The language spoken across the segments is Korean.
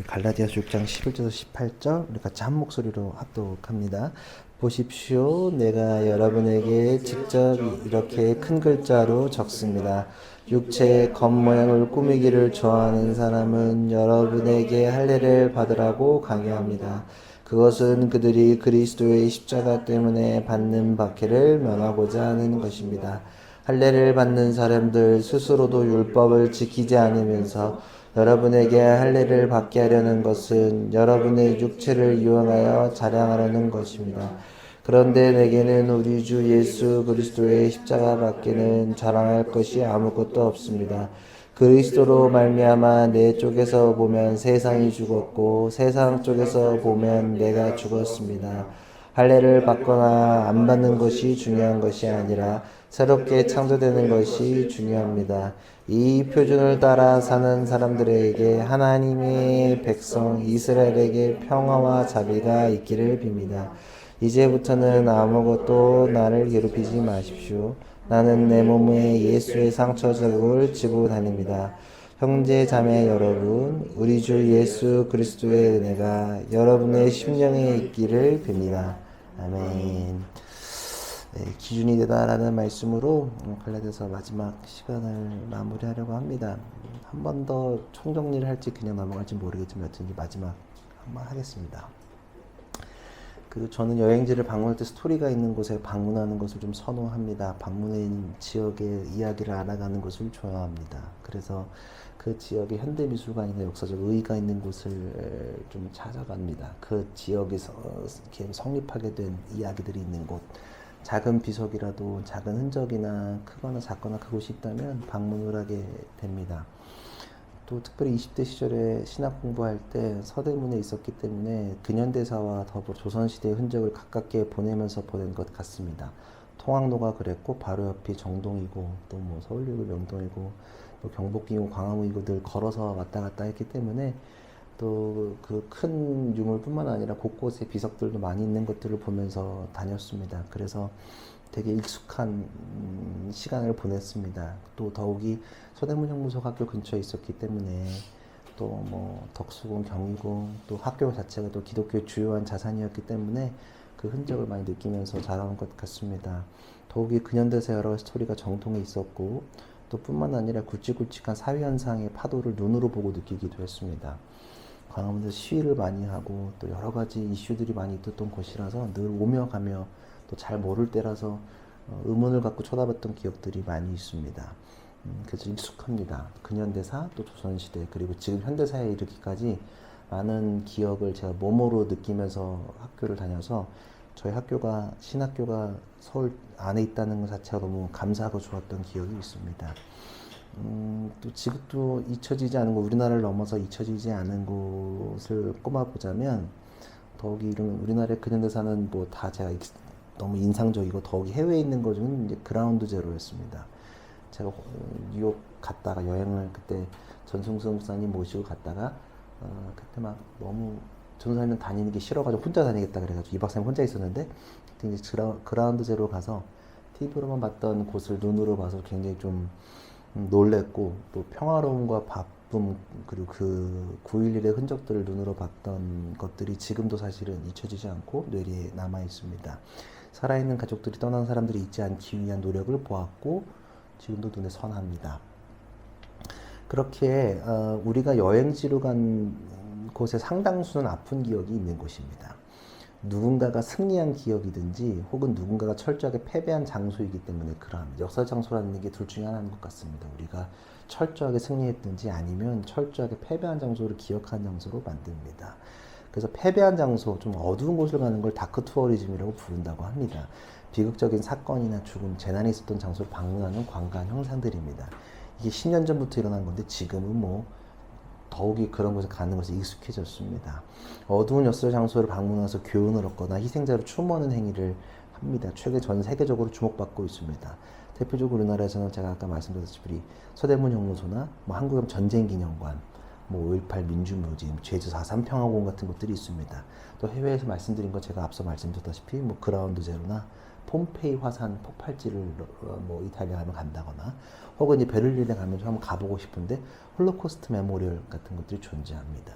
우리 갈라디아서 6장 11절에서 18절 우리 같이 한 목소리로 합독합니다. 보십시오. 내가 여러분에게 직접 이렇게 큰 글자로 적습니다. 육체의 겉모양을 꾸미기를 좋아하는 사람은 여러분에게 할례를 받으라고 강요합니다. 그것은 그들이 그리스도의 십자가 때문에 받는 박해를 면하고자 하는 것입니다. 할례를 받는 사람들 스스로도 율법을 지키지 않으면서 여러분에게 할례를 받게 하려는 것은 여러분의 육체를 이용하여 자랑하려는 것입니다. 그런데 내게는 우리 주 예수 그리스도의 십자가 밖에는 자랑할 것이 아무것도 없습니다. 그리스도로 말미암아 내 쪽에서 보면 세상이 죽었고 세상 쪽에서 보면 내가 죽었습니다. 할례를 받거나 안 받는 것이 중요한 것이 아니라 새롭게 창조되는 것이 중요합니다. 이 표준을 따라 사는 사람들에게 하나님의 백성 이스라엘에게 평화와 자비가 있기를 빕니다. 이제부터는 아무것도 나를 괴롭히지 마십시오. 나는 내 몸에 예수의 상처 자국을 지고 다닙니다. 형제 자매 여러분, 우리 주 예수 그리스도의 은혜가 여러분의 심령에 있기를 빕니다. 아멘. 네, 기준이 되다라는 말씀으로 갈라디아서 마지막 시간을 마무리하려고 합니다. 한 번 더 총정리를 할지 그냥 넘어갈지 모르겠지만 여튼 마지막 한 번 하겠습니다. 그 저는 여행지를 방문할 때 스토리가 있는 곳에 방문하는 것을 좀 선호합니다. 방문한 지역의 이야기를 알아가는 것을 좋아합니다. 그래서 그 지역의 현대 미술관이나 역사적 의의가 있는 곳을 좀 찾아갑니다. 그 지역에서 이렇게 성립하게 된 이야기들이 있는 곳. 작은 비석이라도 작은 흔적이나 크거나 작거나 그곳이 있다면 방문을 하게 됩니다. 또 특별히 20대 시절에 신학 공부할 때 서대문에 있었기 때문에 근현대사와 더불어 조선시대의 흔적을 가깝게 보내면서 보낸 것 같습니다. 통학로가 그랬고 바로 옆이 정동이고 또 뭐 서울이고 명동이고 또 경복이고 광화문이고 늘 걸어서 왔다 갔다 했기 때문에 또 그 큰 유물뿐만 아니라 곳곳에 비석들도 많이 있는 것들을 보면서 다녔습니다. 그래서 되게 익숙한 음, 시간을 보냈습니다. 또 더욱이 서대문 형무소학교 근처에 있었기 때문에 또 뭐 덕수궁, 경희궁 또 학교 자체가 또 기독교의 주요한 자산이었기 때문에 그 흔적을 많이 느끼면서 자라온 것 같습니다. 더욱이 근현대사 여러 스토리가 정통에 있었고 또 뿐만 아니라 굵직굵직한 사회 현상의 파도를 눈으로 보고 느끼기도 했습니다. 광화문에서 시위를 많이 하고 또 여러 가지 이슈들이 많이 있었던 곳이라서 늘 오며 가며 또 잘 모를 때라서 어, 의문을 갖고 쳐다봤던 기억들이 많이 있습니다. 음, 그래서 익숙합니다. 근현대사 또 조선시대 그리고 지금 현대사에 이르기까지 많은 기억을 제가 몸으로 느끼면서 학교를 다녀서 저희 학교가 신학교가 서울 안에 있다는 것 자체가 너무 감사하고 좋았던 기억이 있습니다. 음, 또 지금도 잊혀지지 않은 곳, 우리나라를 넘어서 잊혀지지 않은 곳을 꼽아보자면 더욱이 이런 우리나라의 근현대사는 뭐 다 제가 익- 너무 인상적이고 더욱이 해외에 있는 것 중은 이제 그라운드 제로였습니다. 제가 어, 뉴욕 갔다가 여행을 그때 전승수 목사님 모시고 갔다가 어, 그때 막 너무 전사님 다니는 게 싫어가지고 혼자 다니겠다 그래가지고 이박 삼일 혼자 있었는데 그때 이제 그라, 그라운드 제로 가서 TV로만 봤던 곳을 눈으로 봐서 굉장히 좀 음, 놀랬고 또 평화로움과 바쁨 그리고 그 9.11의 흔적들을 눈으로 봤던 것들이 지금도 사실은 잊혀지지 않고 뇌리에 남아 있습니다. 살아있는 가족들이 떠난 사람들이 있지 않기 위한 노력을 보았고 지금도 눈에 선합니다. 그렇게 어, 우리가 여행지로 간 곳의 상당수는 아픈 기억이 있는 곳입니다. 누군가가 승리한 기억이든지 혹은 누군가가 철저하게 패배한 장소이기 때문에 그러합니다. 역사 장소라는 게 둘 중에 하나인 것 같습니다. 우리가 철저하게 승리했든지 아니면 철저하게 패배한 장소를 기억하는 장소로 만듭니다. 그래서 패배한 장소, 좀 어두운 곳을 가는 걸 다크 투어리즘이라고 부른다고 합니다. 비극적인 사건이나 죽음, 재난이 있었던 장소를 방문하는 관광 형상들입니다. 이게 10년 전부터 일어난 건데 지금은 뭐 더욱이 그런 곳에 가는 것에 익숙해졌습니다. 어두운 역사 장소를 방문해서 교훈을 얻거나 희생자를 추모하는 행위를 합니다. 최근 전 세계적으로 주목받고 있습니다. 대표적으로 우리나라에서는 제가 아까 말씀드렸다시피 서대문 형무소나 뭐 한국형 전쟁기념관, 뭐 5.18 민주무진, 제주 4.3 평화공원 같은 곳들이 있습니다. 또 해외에서 말씀드린 것 제가 앞서 말씀드렸다시피 뭐 그라운드 제로나 폼페이 화산 폭발지를 어, 뭐 이탈리아 가면 간다거나 혹은 이 베를린에 가면 좀 한번 가보고 싶은데 홀로코스트 메모리얼 같은 것들이 존재합니다.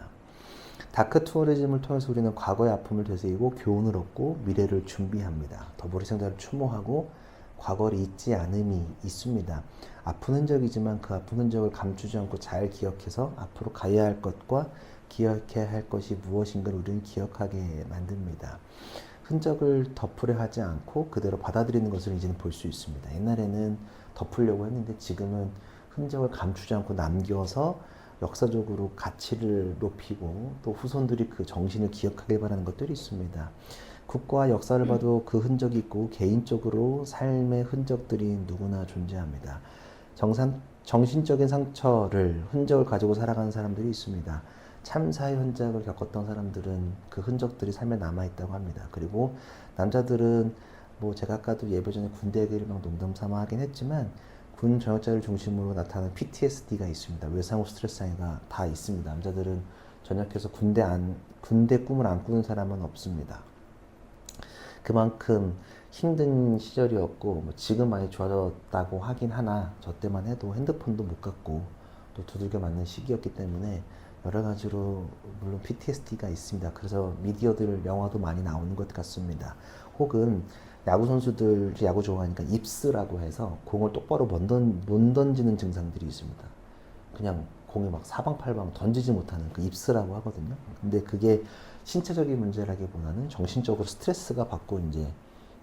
다크 투어리즘을 통해서 우리는 과거의 아픔을 되새기고 교훈을 얻고 미래를 준비합니다. 더불어 생자를 추모하고 과거를 잊지 않음이 있습니다. 아픈 흔적이지만 그 아픈 흔적을 감추지 않고 잘 기억해서 앞으로 가야 할 것과 기억해야 할 것이 무엇인가를 우리는 기억하게 만듭니다. 흔적을 덮으려 하지 않고 그대로 받아들이는 것을 이제는 볼 수 있습니다. 옛날에는 덮으려고 했는데 지금은 흔적을 감추지 않고 남겨서 역사적으로 가치를 높이고 또 후손들이 그 정신을 기억하길 바라는 것들이 있습니다. 국가와 역사를 봐도 그 흔적이 있고 개인적으로 삶의 흔적들이 누구나 존재합니다. 정상, 정신적인 상처를 흔적을 가지고 살아가는 사람들이 있습니다. 참사의 흔적을 겪었던 사람들은 그 흔적들이 삶에 남아 있다고 합니다. 그리고 남자들은 뭐 제가 아까도 예배 전에 군대 얘기를 막 농담 삼아 하긴 했지만 군 전역자를 중심으로 나타나는 PTSD가 있습니다. 외상후 스트레스 장애가 다 있습니다. 남자들은 전역해서 군대 안 군대 꿈을 안 꾸는 사람은 없습니다. 그만큼 힘든 시절이었고 뭐 지금 많이 좋아졌다고 하긴 하나 저 때만 해도 핸드폰도 못 갖고 또 두들겨 맞는 시기였기 때문에 여러 가지로 물론 PTSD가 있습니다. 그래서 미디어들 영화도 많이 나오는 것 같습니다. 혹은 야구 선수들 야구 좋아하니까 입스라고 해서 공을 똑바로 못, 던, 못 던지는 증상들이 있습니다. 그냥 공이 막 사방팔방 던지지 못하는 그 입스라고 하거든요. 근데 그게 신체적인 문제라기보다는 정신적으로 스트레스가 받고 이제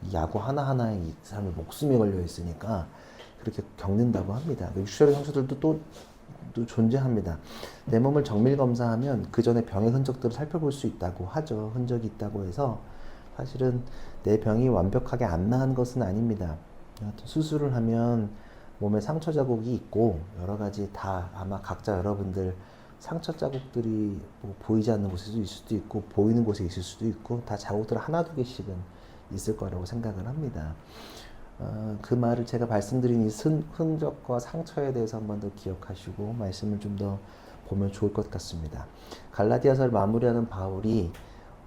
이 야구 하나하나에 이 사람의 목숨이 걸려 있으니까 그렇게 겪는다고 합니다. 육체적인 상처들도 또, 또 존재합니다. 내 몸을 정밀 검사하면 그 전에 병의 흔적들을 살펴볼 수 있다고 하죠. 흔적이 있다고 해서 사실은 내 병이 완벽하게 안 나은 것은 아닙니다. 수술을 하면 몸에 상처 자국이 있고 여러 가지 다 아마 각자 여러분들 상처 자국들이 뭐 보이지 않는 곳에도 있을 수도 있고 보이는 곳에 있을 수도 있고 다 자국들 하나 두 개씩은 있을 거라고 생각을 합니다. 어, 그 말을 제가 말씀드린 이 흔, 흔적과 상처에 대해서 한 번 더 기억하시고 말씀을 좀 더 보면 좋을 것 같습니다. 갈라디아서를 마무리하는 바울이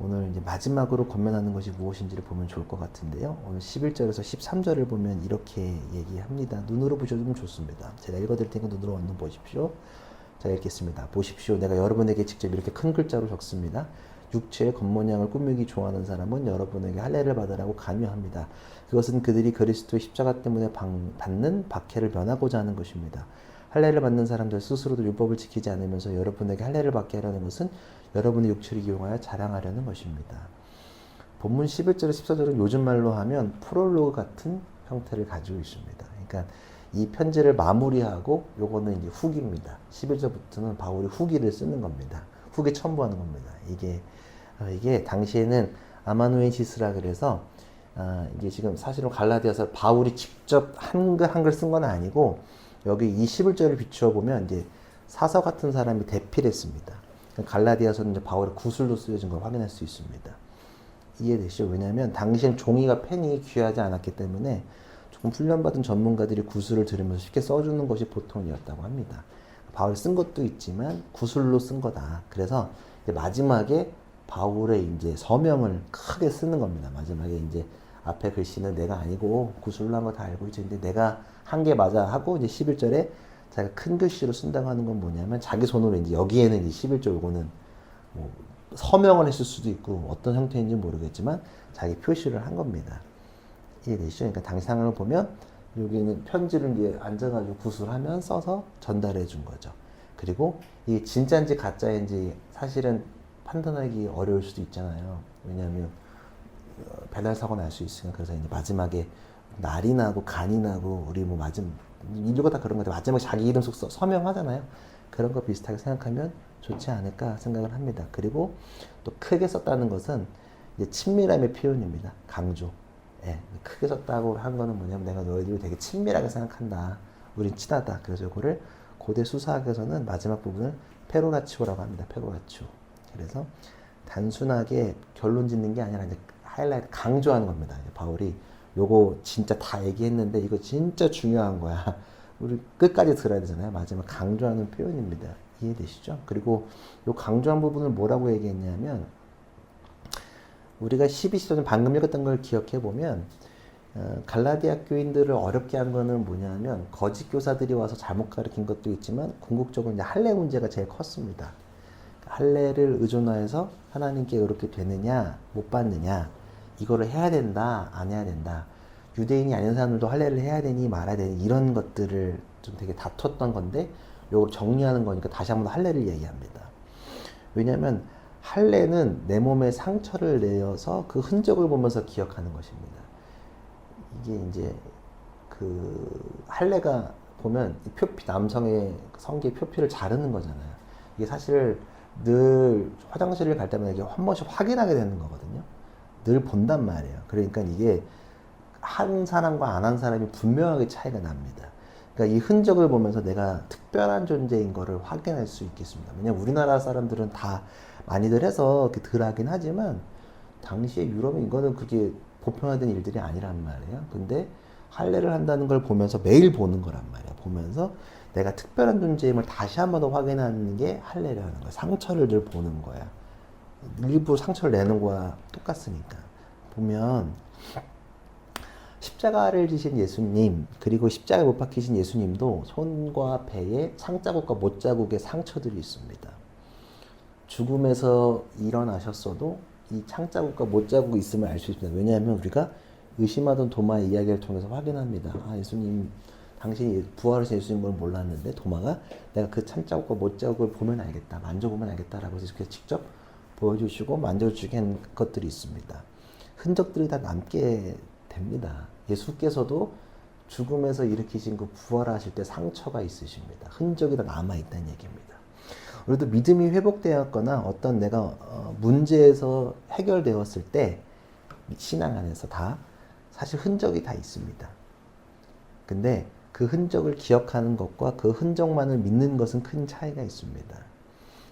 오늘 이제 마지막으로 권면하는 것이 무엇인지를 보면 좋을 것 같은데요. 오늘 11절에서 13절을 보면 이렇게 얘기합니다. 눈으로 보셔도 좋습니다. 제가 읽어드릴 테니까 눈으로 얼른 보십시오. 자, 읽겠습니다. 보십시오. 내가 여러분에게 직접 이렇게 큰 글자로 적습니다. 육체의 겉모양을 꾸미기 좋아하는 사람은 여러분에게 할례를 받으라고 강요합니다. 그것은 그들이 그리스도의 십자가 때문에 방, 받는 박해를 면하고자 하는 것입니다. 할례를 받는 사람들 스스로도 율법을 지키지 않으면서 여러분에게 할례를 받게 하려는 것은 여러분의 육체를 이용하여 자랑하려는 것입니다. 본문 11절에 14절은 요즘 말로 하면 프롤로그 같은 형태를 가지고 있습니다. 그러니까 이 편지를 마무리하고 요거는 이제 후기입니다. 11절부터는 바울이 후기를 쓰는 겁니다. 후기 첨부하는 겁니다. 이게 어, 이게 당시에는 아마누엔시스라 그래서 어, 이게 지금 사실은 갈라디아서 바울이 직접 한글 한글 쓴 건 아니고 여기 이 11절을 비추어 보면 이제 사서 같은 사람이 대필했습니다. 갈라디아서는 이제 바울의 구슬로 쓰여진 걸 확인할 수 있습니다. 이해되시죠? 왜냐하면 당시엔 종이가 펜이 귀하지 않았기 때문에 조금 훈련받은 전문가들이 구슬을 들으면서 쉽게 써주는 것이 보통이었다고 합니다. 바울이 쓴 것도 있지만 구슬로 쓴 거다. 그래서 마지막에 바울의 이제 서명을 크게 쓰는 겁니다. 마지막에 이제 앞에 글씨는 내가 아니고 한거다 알고 있지. 근데 내가 한 게 맞아 하고 이제 11절에 자기가 큰 글씨로 쓴다고 하는 건 뭐냐면 자기 손으로 이제 여기에는 이제 11절 요거는 뭐 서명을 했을 수도 있고 어떤 형태인지 모르겠지만 자기 표시를 한 겁니다. 이해되시죠? 그러니까 당시 상황을 보면 여기는 편지를 이제 앉아가지고 구술하면 써서 전달해 준 거죠. 그리고 이게 진짜인지 가짜인지 사실은 판단하기 어려울 수도 있잖아요. 왜냐하면 어, 배달 사고 날 수 있으니까 그래서 이제 마지막에 날이 나고 간이 나고 우리 뭐 맞은 인류가 다 그런 건데 마지막에 자기 이름 속 서, 서명하잖아요. 그런 거 비슷하게 생각하면 좋지 않을까 생각을 합니다. 그리고 또 크게 썼다는 것은 이제 친밀함의 표현입니다. 강조. 예, 크게 썼다고 한 거는 뭐냐면 내가 너희들을 되게 친밀하게 생각한다. 우린 친하다. 그래서 이거를 고대 수사학에서는 마지막 부분을 페로라치오라고 합니다. 페로라치오. 그래서 단순하게 결론 짓는 게 아니라 이제 하이라이트 강조하는 겁니다. 바울이 요거 진짜 다 얘기했는데 이거 진짜 중요한 거야. 우리 끝까지 들어야 되잖아요. 마지막 강조하는 표현입니다. 이해되시죠? 그리고 요 강조한 부분을 뭐라고 얘기했냐면 우리가 12시전 방금 읽었던 걸 기억해 보면 어, 갈라디아 교인들을 어렵게 한 거는 뭐냐면 거짓 교사들이 와서 잘못 가르친 것도 있지만 궁극적으로 이제 할례 문제가 제일 컸습니다. 할례를 의존하여서 하나님께 그렇게 되느냐 못 받느냐 이거를 해야 된다 안 해야 된다 유대인이 아닌 사람들도 할례를 해야 되니 말아야 되니 이런 것들을 좀 되게 다퉜던 건데 요걸 정리하는 거니까 다시 한번 할례를 얘기합니다. 왜냐하면 할례는 내 몸에 상처를 내어서 그 흔적을 보면서 기억하는 것입니다. 이게 이제 그 할례가 보면 이 표피 남성의 성기 표피를 자르는 거잖아요. 이게 사실 늘 화장실을 갈 때마다 이게 한 번씩 확인하게 되는 거거든요. 늘 본단 말이에요. 그러니까 이게 한 사람과 안 한 사람이 분명하게 차이가 납니다. 그러니까 이 흔적을 보면서 내가 특별한 존재인 거를 확인할 수 있겠습니다. 왜냐면 우리나라 사람들은 다 많이들 해서 덜 하긴 하지만 당시에 유럽은 이거는 그게 보편화된 일들이 아니란 말이에요. 근데 할례를 한다는 걸 보면서 매일 보는 거란 말이야. 보면서 내가 특별한 존재임을 다시 한 번 더 확인하는 게 할례라는 거야. 상처를 늘 보는 거야. 일부 상처를 내는 거와 똑같으니까. 보면 십자가를 지신 예수님 그리고 십자가에 못 박히신 예수님도 손과 배에 상자국과 못자국의 상처들이 있습니다. 죽음에서 일어나셨어도 이 창자국과 못자국이 있음을 알 수 있습니다. 왜냐하면 우리가 의심하던 도마의 이야기를 통해서 확인합니다. 아 예수님 당신이 부활하신 예수님을 몰랐는데 도마가 내가 그 창자국과 못자국을 보면 알겠다, 만져보면 알겠다라고 해서 직접 보여주시고 만져주게 한 것들이 있습니다. 흔적들이 다 남게 됩니다. 예수께서도 죽음에서 일으키신 그 부활하실 때 상처가 있으십니다. 흔적이 다 남아있다는 얘기입니다. 우리도 믿음이 회복되었거나 어떤 내가 어, 문제에서 해결되었을 때 신앙 안에서 다 사실 흔적이 다 있습니다. 근데 그 흔적을 기억하는 것과 그 흔적만을 믿는 것은 큰 차이가 있습니다.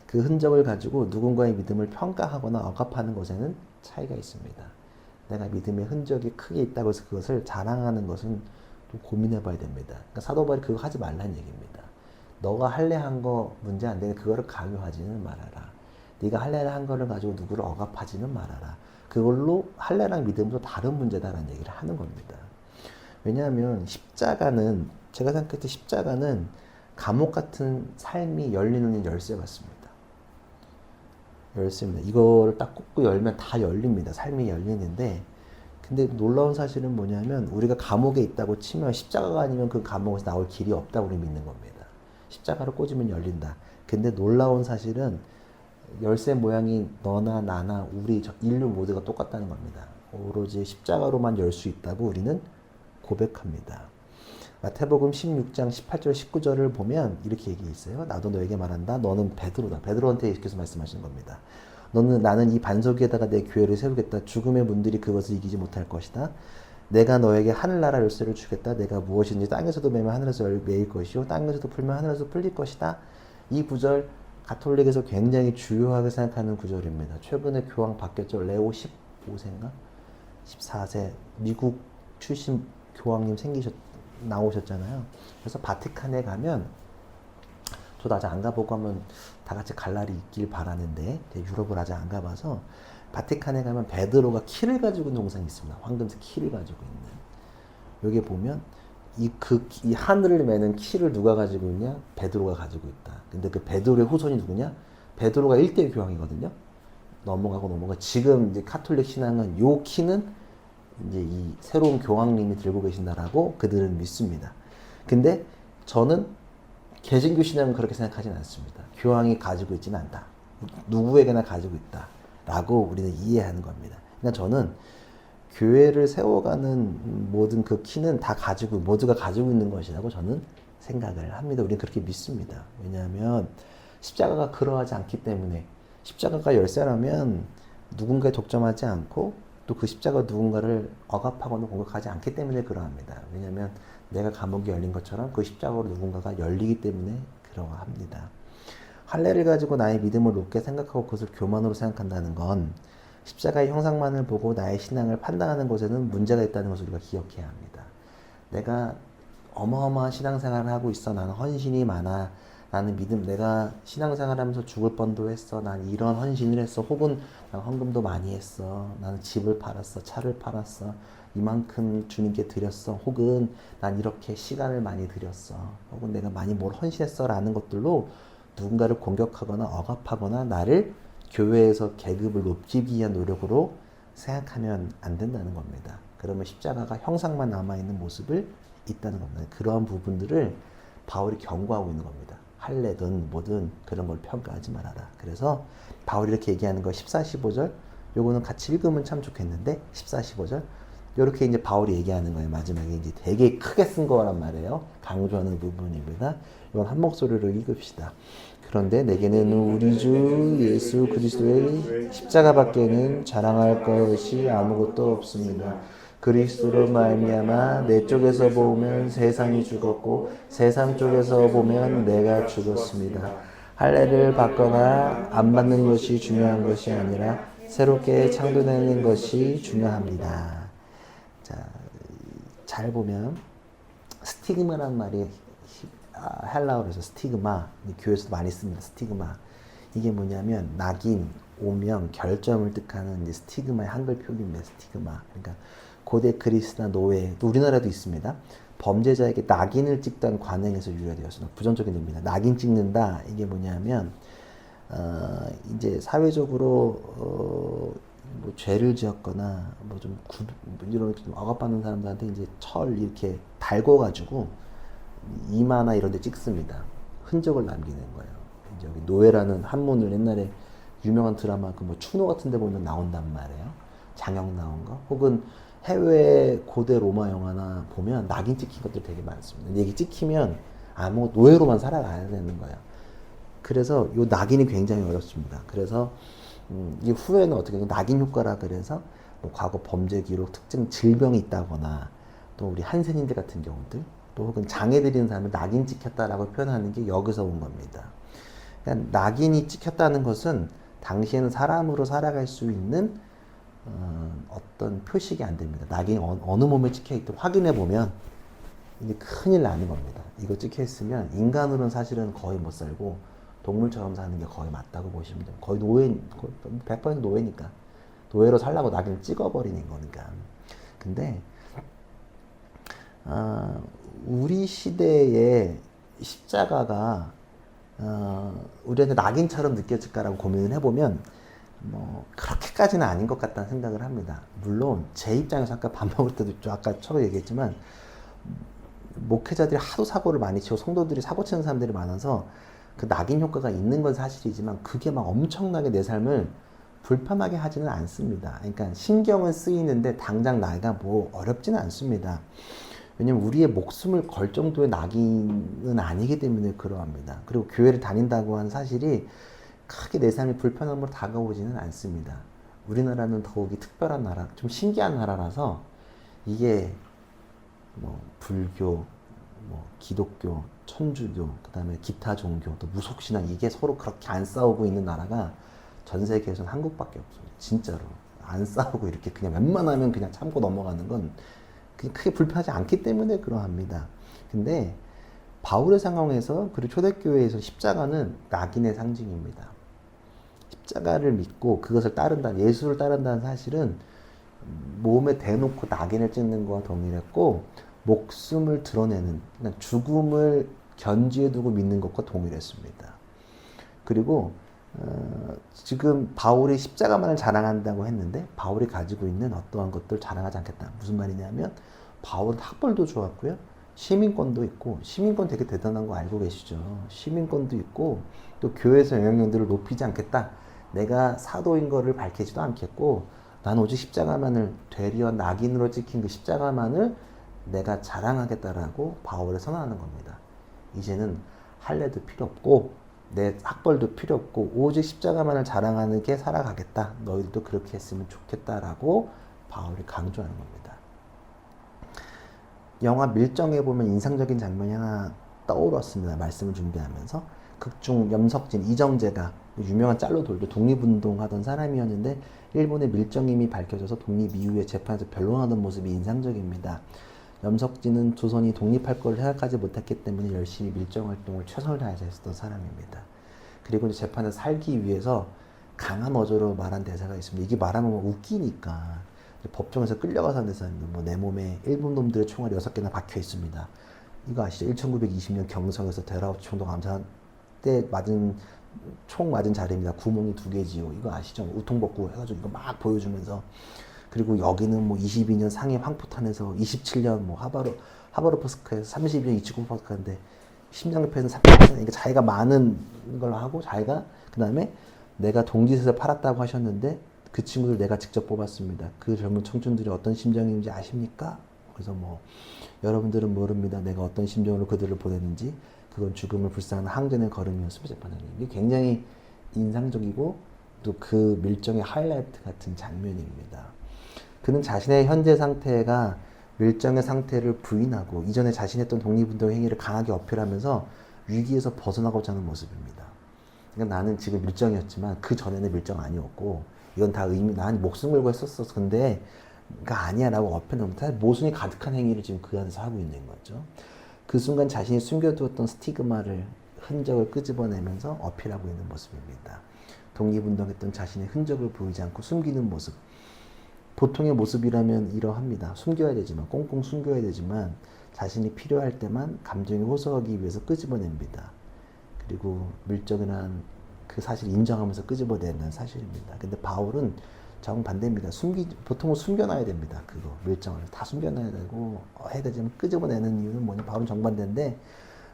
그 흔적을 가지고 누군가의 믿음을 평가하거나 억압하는 것에는 차이가 있습니다. 내가 믿음의 흔적이 크게 있다고 해서 그것을 자랑하는 것은 좀 고민해 봐야 됩니다. 그러니까 사도 바울이 그거 하지 말라는 얘기입니다. 너가 할례한 거 문제 안 되니 그거를 강요하지는 말아라. 네가 할례를 한 거를 가지고 누구를 억압하지는 말아라. 그걸로 할례랑 믿음도 다른 문제다라는 얘기를 하는 겁니다. 왜냐하면 십자가는 제가 생각할 때 십자가는 감옥 같은 삶이 열리는 열쇠 같습니다. 열쇠입니다. 이거를 딱 꽂고 열면 다 열립니다. 삶이 열리는데 근데 놀라운 사실은 뭐냐면 우리가 감옥에 있다고 치면 십자가가 아니면 그 감옥에서 나올 길이 없다고 우리 믿는 겁니다. 십자가를 꽂으면 열린다. 근데 놀라운 사실은 열쇠 모양이 너나 나나 우리 인류 모두가 똑같다는 겁니다. 오로지 십자가로만 열 수 있다고 우리는 고백합니다. 마태복음 16장 18절 19절을 보면 이렇게 얘기 있어요. 나도 너에게 말한다. 너는 베드로다. 베드로한테 예수께서 말씀하시는 겁니다. 너는 나는 이 반석 위에다가 내 교회를 세우겠다. 죽음의 문들이 그것을 이기지 못할 것이다. 내가 너에게 하늘나라 열쇠를 주겠다. 내가 무엇이든지 땅에서도 매면 하늘에서 매일 것이요 땅에서도 풀면 하늘에서 풀릴 것이다. 이 구절 가톨릭에서 굉장히 주요하게 생각하는 구절입니다. 최근에 교황 바뀌었죠. 레오 15세인가? 14세 미국 출신 교황님 생기셨 나오셨잖아요. 그래서 바티칸에 가면 저도 아직 안 가보고 하면 다 같이 갈 날이 있길 바라는데 유럽을 아직 안 가봐서 바티칸에 가면 베드로가 키를 가지고 있는 동상이 있습니다. 황금색 키를 가지고 있는. 여기 보면 이 그 이 하늘을 매는 키를 누가 가지고 있냐? 베드로가 가지고 있다. 근데 그 베드로의 후손이 누구냐? 베드로가 1대 교황이거든요. 넘어가고 넘어가. 지금 이제 카톨릭 신앙은 요 키는 이제 이 새로운 교황님이 들고 계신다라고 그들은 믿습니다. 근데 저는 개신교 신앙은 그렇게 생각하지는 않습니다. 교황이 가지고 있지는 않다. 누구에게나 가지고 있다라고 우리는 이해하는 겁니다. 그러니까 저는 교회를 세워가는 모든 그 키는 다 가지고 모두가 가지고 있는 것이라고 저는 생각을 합니다. 우리는 그렇게 믿습니다. 왜냐하면 십자가가 그러하지 않기 때문에 십자가가 열쇠라면 누군가에 독점하지 않고 또 그 십자가 누군가를 억압하거나 공격하지 않기 때문에 그러합니다. 왜냐하면 내가 감옥이 열린 것처럼 그 십자가로 누군가가 열리기 때문에 그러합니다. 할례를 가지고 나의 믿음을 높게 생각하고 그것을 교만으로 생각한다는 건 십자가의 형상만을 보고 나의 신앙을 판단하는 것에는 문제가 있다는 것을 우리가 기억해야 합니다. 내가 어마어마한 신앙생활을 하고 있어. 나는 헌신이 많아. 나는 믿음, 내가 신앙생활 하면서 죽을 뻔도 했어. 난 이런 헌신을 했어. 혹은 난 헌금도 많이 했어. 나는 집을 팔았어. 차를 팔았어. 이만큼 주님께 드렸어. 혹은 난 이렇게 시간을 많이 드렸어. 혹은 내가 많이 뭘 헌신했어. 라는 것들로 누군가를 공격하거나 억압하거나 나를 교회에서 계급을 높이기 위한 노력으로 생각하면 안 된다는 겁니다. 그러면 십자가가 형상만 남아 있는 모습을 있다는 겁니다. 그러한 부분들을 바울이 경고하고 있는 겁니다. 할례든 뭐든 그런 걸 평가하지 말아라. 그래서 바울이 이렇게 얘기하는 거 14, 15절 요거는 같이 읽으면 참 좋겠는데 14, 15절 이렇게 이제 바울이 얘기하는 거예요. 마지막에 이제 되게 크게 쓴 거란 말이에요. 강조하는 부분입니다. 이건 한 목소리로 읽읍시다. 그런데 내게는 우리 주 예수 그리스도의 십자가밖에는 자랑할 것이 아무것도 없습니다. 그리스도로 말미암아 내 쪽에서 보면 세상이 죽었고 세상 쪽에서 보면 내가 죽었습니다. 할례를 받거나 안 받는 것이 중요한 것이 아니라 새롭게 창조되는 것이 중요합니다. 자, 잘 보면 스티그마란 말이 히- 아, 헬라어에서 스티그마 교회에서도 많이 씁니다. 스티그마 이게 뭐냐면 낙인, 오명, 결점을 뜻하는 스티그마의 한글 표기입니다. 스티그마 그러니까 고대 그리스나 노예 또 우리나라도 있습니다. 범죄자에게 낙인을 찍던 관행에서 유래되었습니다. 부정적인 의미입니다. 낙인 찍는다 이게 뭐냐면 어, 이제 사회적으로 어, 뭐 죄를 지었거나 뭐좀 이런 좀 억압받는 사람들한테 이제 철 이렇게 달궈가지고 이마나 이런 데 찍습니다. 흔적을 남기는 거예요. 이제 여기 노예라는 한문을 옛날에 유명한 드라마 그 뭐 추노 같은 데 보면 나온단 말이에요. 장혁 나온 거. 혹은 해외 고대 로마 영화나 보면 낙인 찍힌 것들 되게 많습니다. 이게 찍히면 아무 노예로만 살아가야 되는 거예요. 그래서 요 낙인이 굉장히 어렵습니다. 그래서 음, 이 후에는 어떻게 낙인 효과라 그래서 뭐 과거 범죄 기록, 특정 질병이 있다거나 또 우리 한센인들 같은 경우들 또 혹은 장애 들인 사람을 낙인 찍혔다라고 표현하는 게 여기서 온 겁니다. 그러니까 낙인이 찍혔다는 것은 당시에는 사람으로 살아갈 수 있는 어, 어떤 표식이 안 됩니다. 낙인이 어, 어느 몸에 찍혀 있든 확인해 보면 이게 큰일 나는 겁니다. 이거 찍혀 있으면 인간으로는 사실은 거의 못 살고 동물처럼 사는 게 거의 맞다고 보시면 돼요. 거의 노예, 100% 노예니까. 노예로 살라고 낙인을 찍어버리는 거니까. 근데, 아, 우리 시대의 십자가가, 어, 우리한테 낙인처럼 느껴질까라고 고민을 해보면, 뭐, 그렇게까지는 아닌 것 같다는 생각을 합니다. 물론, 제 입장에서 아까 밥 먹을 때도 좀 아까 처음에 얘기했지만, 목회자들이 하도 사고를 많이 치고 성도들이 사고 치는 사람들이 많아서 그 낙인 효과가 있는 건 사실이지만 그게 막 엄청나게 내 삶을 불편하게 하지는 않습니다. 그러니까 신경은 쓰이는데 당장 나이가 뭐 어렵지는 않습니다. 왜냐면 우리의 목숨을 걸 정도의 낙인은 아니기 때문에 그러합니다. 그리고 교회를 다닌다고 한 사실이 크게 내 삶이 불편함으로 다가오지는 않습니다. 우리나라는 더욱이 특별한 나라, 좀 신기한 나라라서 이게 뭐 불교, 뭐 기독교, 천주교, 그다음에 기타 종교, 또 무속신앙 이게 서로 그렇게 안 싸우고 있는 나라가 전 세계에서는 한국밖에 없어요. 진짜로 안 싸우고 이렇게 그냥 웬만하면 그냥 참고 넘어가는 건 크게 불편하지 않기 때문에 그러합니다. 근데 바울의 상황에서 그리고 초대교회에서 십자가는 낙인의 상징입니다. 십자가를 믿고 그것을 따른다, 예수를 따른다는 사실은 몸에 대놓고 낙인을 찍는 거와 동일했고 목숨을 드러내는 죽음을 견지해 두고 믿는 것과 동일했습니다. 그리고 어, 지금 바울이 십자가만을 자랑한다고 했는데 바울이 가지고 있는 어떠한 것들 자랑하지 않겠다. 무슨 말이냐면 바울은 학벌도 좋았고요. 시민권도 있고 시민권 되게 대단한 거 알고 계시죠? 시민권도 있고 또 교회에서 영향력들을 높이지 않겠다. 내가 사도인 거를 밝히지도 않겠고 난 오직 십자가만을 되리어 낙인으로 찍힌 그 십자가만을 내가 자랑하겠다라고 바울을 선언하는 겁니다. 이제는 할례도 필요 없고 내 학벌도 필요 없고 오직 십자가만을 자랑하는 게 살아가겠다. 너희들도 그렇게 했으면 좋겠다라고 바울이 강조하는 겁니다. 영화 밀정에 보면 인상적인 장면이 하나 떠올랐습니다. 말씀을 준비하면서 극중 염석진 이정재가 유명한 짤로 돌고 독립운동하던 사람이었는데 일본의 밀정임이 밝혀져서 독립 이후에 재판에서 변론하던 모습이 인상적입니다. 염석진은 조선이 독립할 걸 생각하지 못했기 때문에 열심히 밀정 활동을 최선을 다해서 했었던 사람입니다. 그리고 이제 재판에서 살기 위해서 강한 어조로 말한 대사가 있습니다. 이게 말하면 웃기니까 법정에서 끌려가서 한 대사입니다. 뭐 내 몸에 일본 놈들의 총알이 여섯 개나 박혀 있습니다. 이거 아시죠? 1920년 경성에서 대라우치 총독 암살한 때 맞은 총 맞은 자리입니다. 구멍이 두 개지요. 이거 아시죠? 우통벗고 해가지고 이거 막 보여주면서 그리고 여기는 뭐 22년 상해 황포탄에서 27년 뭐 하바로 하바로프스크에서 32년 이치코프스크인데 심장패에서 30년 그러니까 자기가 많은 걸 하고 자기가 그 다음에 내가 동지에서 팔았다고 하셨는데 그 친구들 내가 직접 뽑았습니다. 그 젊은 청춘들이 어떤 심정인지 아십니까? 그래서 뭐 여러분들은 모릅니다. 내가 어떤 심정으로 그들을 보냈는지 그건 죽음을 불쌍한 항전의 걸음이었습니다. 재판장님. 이게 굉장히 인상적이고 또 그 밀정의 하이라이트 같은 장면입니다. 그는 자신의 현재 상태가 밀정의 상태를 부인하고 이전에 자신이 했던 독립운동 행위를 강하게 어필하면서 위기에서 벗어나고자 하는 모습입니다. 그러니까 나는 지금 밀정이었지만 그 전에는 밀정 아니었고 이건 다 의미 난 목숨 걸고 했었어 근데 그러니까 아니야라고 어필하면 사실 모순이 가득한 행위를 지금 그 안에서 하고 있는 거죠. 그 순간 자신이 숨겨두었던 스티그마를 흔적을 끄집어내면서 어필하고 있는 모습입니다. 독립운동했던 자신의 흔적을 보이지 않고 숨기는 모습. 보통의 모습이라면 이러합니다. 숨겨야 되지만 꽁꽁 숨겨야 되지만 자신이 필요할 때만 감정이 호소하기 위해서 끄집어냅니다. 그리고 밀정이란 그 사실 인정하면서 끄집어내는 사실입니다. 근데 바울은 정반대입니다. 숨기 보통은 숨겨놔야 됩니다. 그거 밀정을 다 숨겨놔야 되고 어, 해야 되지만 끄집어내는 이유는 뭐냐? 바울은 정반대인데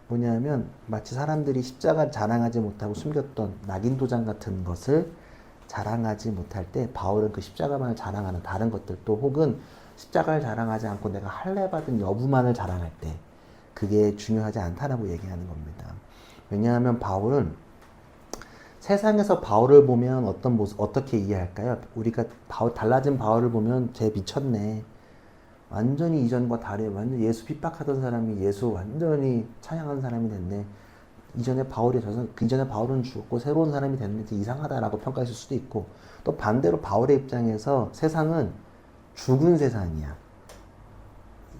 뭐냐면 마치 사람들이 십자가 자랑하지 못하고 숨겼던 낙인 도장 같은 것을 자랑하지 못할 때 바울은 그 십자가만을 자랑하는 다른 것들도 혹은 십자가를 자랑하지 않고 내가 할례 받은 여부만을 자랑할 때 그게 중요하지 않다라고 얘기하는 겁니다. 왜냐하면 바울은 세상에서 바울을 보면 어떤 모습 어떻게 이해할까요? 우리가 바울 달라진 바울을 보면 쟤 미쳤네. 완전히 이전과 다르게 완전 예수 핍박하던 사람이 예수 완전히 찬양하는 사람이 됐네. 이전에 바울이 저그 이전에 바울은 죽었고 새로운 사람이 됐는데 이상하다라고 평가했을 수도 있고 또 반대로 바울의 입장에서 세상은 죽은 세상이야.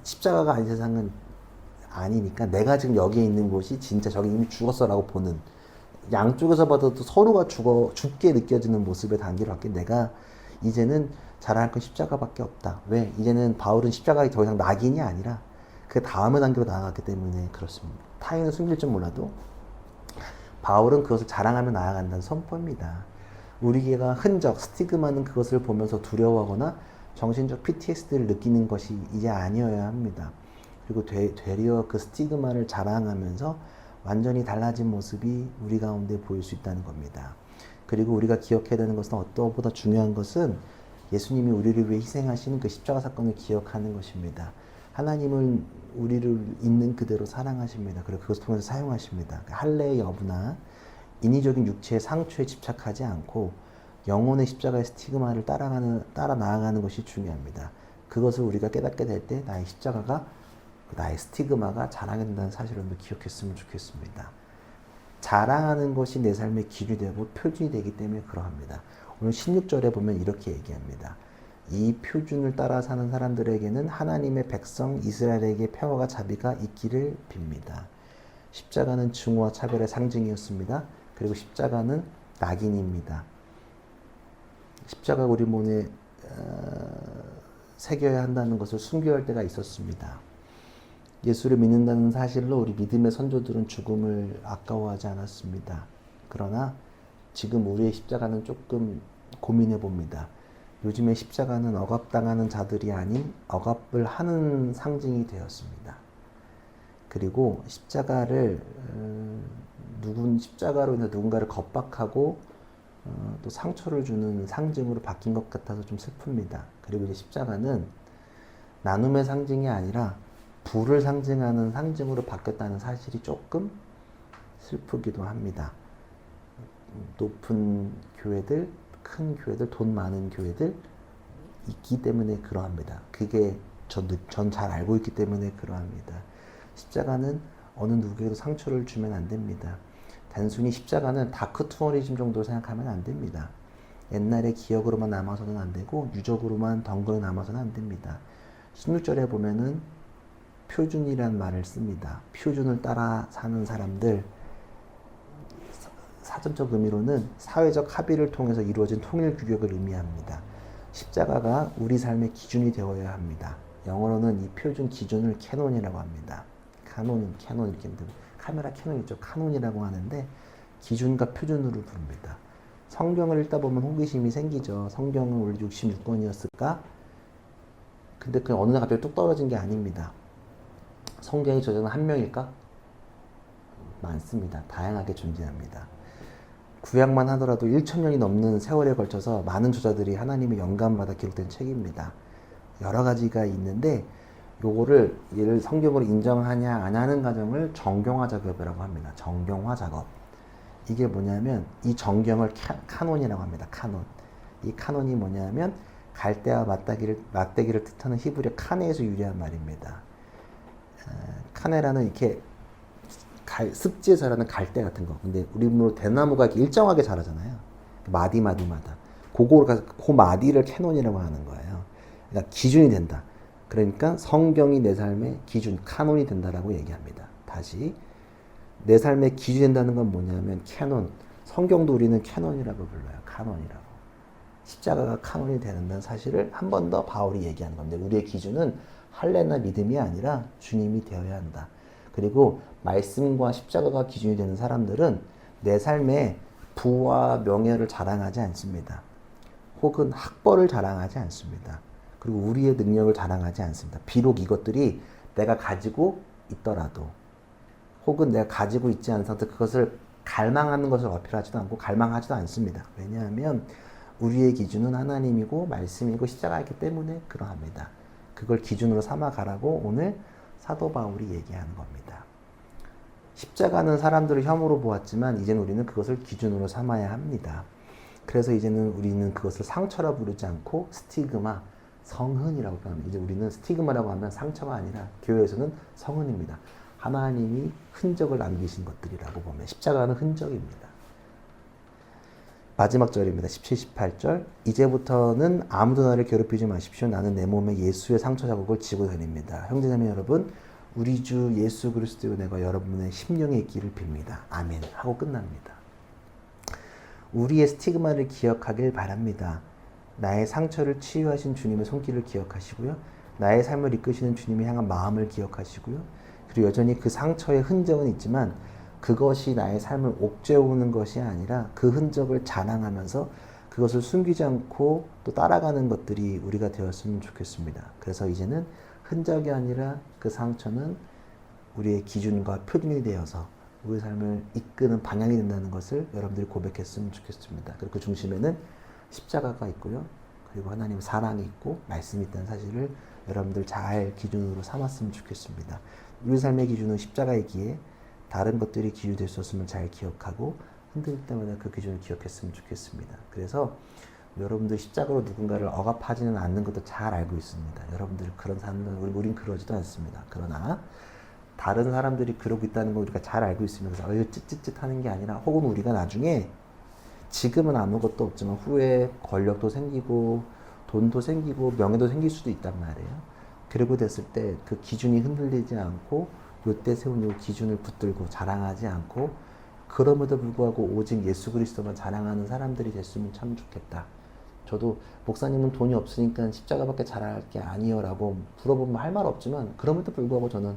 십자가가 아닌 세상은 아니니까 내가 지금 여기에 있는 곳이 진짜 저기 이미 죽었어라고 보는 양쪽에서 봐도 서로가 죽어 죽게 느껴지는 모습의 단계를 갖게 내가 이제는 자랑할 건 십자가밖에 없다. 왜? 이제는 바울은 십자가가 더 이상 낙인이 아니라 그 다음의 단계로 나아갔기 때문에 그렇습니다. 타인은 숨길 줄 몰라도 바울은 그것을 자랑하며 나아간다는 선포입니다. 우리가 흔적, 스티그마는 그것을 보면서 두려워하거나 정신적 PTSD를 느끼는 것이 이제 아니어야 합니다. 그리고 되, 되려 그 스티그마를 자랑하면서 완전히 달라진 모습이 우리 가운데 보일 수 있다는 겁니다. 그리고 우리가 기억해야 되는 것은 어떠보다 중요한 것은 예수님이 우리를 위해 희생하시는 그 십자가 사건을 기억하는 것입니다. 하나님은 우리를 있는 그대로 사랑하십니다. 그리고 그것을 통해서 사용하십니다. 할례의 여부나 인위적인 육체의 상처에 집착하지 않고 영혼의 십자가의 스티그마를 따라가는 따라 나아가는 것이 중요합니다. 그것을 우리가 깨닫게 될 때 나의 십자가가 나의 스티그마가 자랑한다는 사실을 기억했으면 좋겠습니다. 자랑하는 것이 내 삶의 기준이 되고 표준이 되기 때문에 그러합니다. 오늘 16절에 보면 이렇게 얘기합니다. 이 표준을 따라 사는 사람들에게는 하나님의 백성 이스라엘에게 평화가 자비가 있기를 빕니다. 십자가는 증오와 차별의 상징이었습니다. 그리고 십자가는 낙인입니다. 십자가 우리 몸에 어, 새겨야 한다는 것을 숨겨야 할 때가 있었습니다. 예수를 믿는다는 사실로 우리 믿음의 선조들은 죽음을 아까워하지 않았습니다. 그러나 지금 우리의 십자가는 조금 고민해 봅니다. 요즘의 십자가는 억압당하는 자들이 아닌 억압을 하는 상징이 되었습니다. 그리고 십자가를 어, 누군 십자가로 인해 누군가를 겁박하고 어, 또 상처를 주는 상징으로 바뀐 것 같아서 좀 슬픕니다. 그리고 이제 십자가는 나눔의 상징이 아니라 부를 상징하는 상징으로 바뀌었다는 사실이 조금 슬프기도 합니다. 높은 교회들, 큰 교회들, 돈 많은 교회들 있기 때문에 그러합니다. 그게 전 잘 알고 있기 때문에 그러합니다. 십자가는 어느 누구에게도 상처를 주면 안 됩니다. 단순히 십자가는 다크 투어리즘 정도로 생각하면 안 됩니다. 옛날의 기억으로만 남아서는 안 되고 유적으로만 덩그러 남아서는 안 됩니다. 16절에 보면은 표준이란 말을 씁니다. 표준을 따라 사는 사람들 사전적 의미로는 사회적 합의를 통해서 이루어진 통일 규격을 의미합니다. 십자가가 우리 삶의 기준이 되어야 합니다. 영어로는 이 표준 기준을 캐논이라고 합니다. 카논, 캐논 이렇게 카메라 캐논 있죠. 카논이라고 하는데 기준과 표준으로 부릅니다. 성경을 읽다 보면 호기심이 생기죠. 성경은 원래 66권이었을까? 근데 그 어느 날 갑자기 뚝 떨어진 게 아닙니다. 성경의 저자는 한 명일까? 많습니다. 다양하게 존재합니다. 구약만 하더라도 1천 년이 넘는 세월에 걸쳐서 많은 저자들이 하나님의 영감받아 기록된 책입니다. 여러 가지가 있는데 요거를 얘를 성경으로 인정하냐 안 하는 과정을 정경화 작업이라고 합니다. 정경화 작업. 이게 뭐냐면 이 정경을 카, 카논이라고 합니다. 카논. 이 카논이 뭐냐면 갈대와 맞대기를 맞대기를 뜻하는 히브리 카네에서 유래한 말입니다. 어, 카네라는 이렇게 갈, 습지에 자라는 갈대 같은 거. 근데 우리 뭐 대나무가 이렇게 일정하게 자라잖아요. 마디 마디마다. 그거를 그 마디를 캐논이라고 하는 거예요. 그러니까 기준이 된다. 그러니까 성경이 내 삶의 기준, 카논이 된다라고 얘기합니다. 다시 내 삶의 기준이 된다는 건 뭐냐면 캐논. 성경도 우리는 캐논이라고 불러요. 카논이라고. 십자가가 카논이 되는 사실을 한 번 더 바울이 얘기하는 건데 우리의 기준은 할례나 믿음이 아니라 주님이 되어야 한다. 그리고 말씀과 십자가가 기준이 되는 사람들은 내 삶에 부와 명예를 자랑하지 않습니다. 혹은 학벌을 자랑하지 않습니다. 그리고 우리의 능력을 자랑하지 않습니다. 비록 이것들이 내가 가지고 있더라도 혹은 내가 가지고 있지 않은 상태 그것을 갈망하는 것을 어필하지도 않고 갈망하지도 않습니다. 왜냐하면 우리의 기준은 하나님이고 말씀이고 십자가이기 때문에 그러합니다. 그걸 기준으로 삼아 가라고 오늘 사도 바울이 얘기하는 겁니다. 십자가는 사람들을 혐오로 보았지만 이제는 우리는 그것을 기준으로 삼아야 합니다. 그래서 이제는 우리는 그것을 상처라 부르지 않고 스티그마, 성흔이라고 표현합니다. 이제 우리는 스티그마라고 하면 상처가 아니라 교회에서는 성흔입니다. 하나님이 흔적을 남기신 것들이라고 보면 십자가는 흔적입니다. 마지막 절입니다. 17, 18절. 이제부터는 아무도 나를 괴롭히지 마십시오. 나는 내 몸에 예수의 상처 자국을 지고 다닙니다. 형제자매 여러분, 우리 주 예수 그리스도의 은혜가 여러분의 심령에 있기를 빕니다. 아멘. 하고 끝납니다. 우리의 스티그마를 기억하길 바랍니다. 나의 상처를 치유하신 주님의 손길을 기억하시고요. 나의 삶을 이끄시는 주님이 향한 마음을 기억하시고요. 그리고 여전히 그 상처의 흔적은 있지만 그것이 나의 삶을 옥죄오는 것이 아니라 그 흔적을 자랑하면서 그것을 숨기지 않고 또 따라가는 것들이 우리가 되었으면 좋겠습니다. 그래서 이제는 흔적이 아니라 그 상처는 우리의 기준과 표준이 되어서 우리 삶을 이끄는 방향이 된다는 것을 여러분들이 고백했으면 좋겠습니다. 그리고 그 중심에는 십자가가 있고요. 그리고 하나님의 사랑이 있고 말씀이 있다는 사실을 여러분들 잘 기준으로 삼았으면 좋겠습니다. 우리 삶의 기준은 십자가이기에 다른 것들이 기준이 없으면 잘 기억하고 흔들릴 때마다 그 기준을 기억했으면 좋겠습니다. 그래서 여러분들 십자가로 누군가를 억압하지는 않는 것도 잘 알고 있습니다. 여러분들 그런 사람들 우리 우린 그러지도 않습니다. 그러나 다른 사람들이 그러고 있다는 걸 우리가 잘 알고 있으면서 어유 찌찌찌 하는 게 아니라 혹은 우리가 나중에 지금은 아무것도 없지만 후에 권력도 생기고 돈도 생기고 명예도 생길 수도 있단 말이에요. 그러고 됐을 때 그 기준이 흔들리지 않고 요때 세운 요 기준을 붙들고 자랑하지 않고 그럼에도 불구하고 오직 예수 그리스도만 자랑하는 사람들이 됐으면 참 좋겠다. 저도 목사님은 돈이 없으니까 십자가밖에 자랑할 게 아니요라고 물어보면 할 말 없지만 그럼에도 불구하고 저는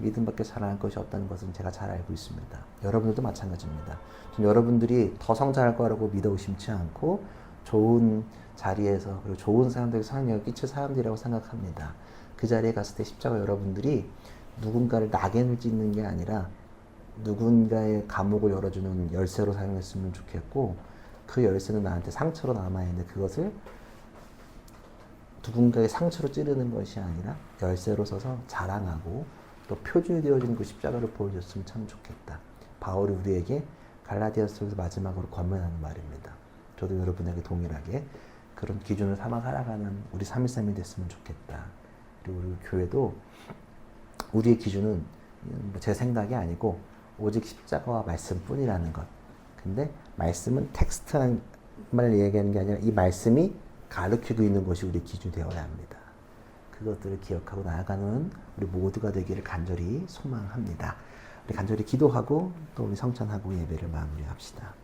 믿음밖에 자랑할 것이 없다는 것은 제가 잘 알고 있습니다. 여러분들도 마찬가지입니다. 좀 여러분들이 더 성장할 거라고 믿어 의심치 않고 좋은 자리에서 그리고 좋은 사람들에게 영향을 끼칠 사람들이라고 생각합니다. 그 자리에 갔을 때 십자가 여러분들이 누군가를 낙인을 찍는 게 아니라 누군가의 감옥을 열어주는 열쇠로 사용했으면 좋겠고 그 열쇠는 나한테 상처로 남아있는데 그것을 누군가의 상처로 찌르는 것이 아니라 열쇠로 서서 자랑하고 또 표준이 되어지는 그 십자가를 보여줬으면 참 좋겠다. 바울이 우리에게 갈라디아서에서 마지막으로 권면하는 말입니다. 저도 여러분에게 동일하게 그런 기준을 삼아 살아가는 우리 313이 됐으면 좋겠다. 그리고 우리 교회도 우리의 기준은 뭐제 생각이 아니고 오직 십자가와 말씀뿐이라는 것. 근데 말씀은 텍스트만 얘기하는 게 아니라 이 말씀이 가르치고 있는 것이 우리 기준이 되어야 합니다. 그것들을 기억하고 나아가는 우리 모두가 되기를 간절히 소망합니다. 우리 간절히 기도하고 또 우리 성찬하고 예배를 마무리합시다.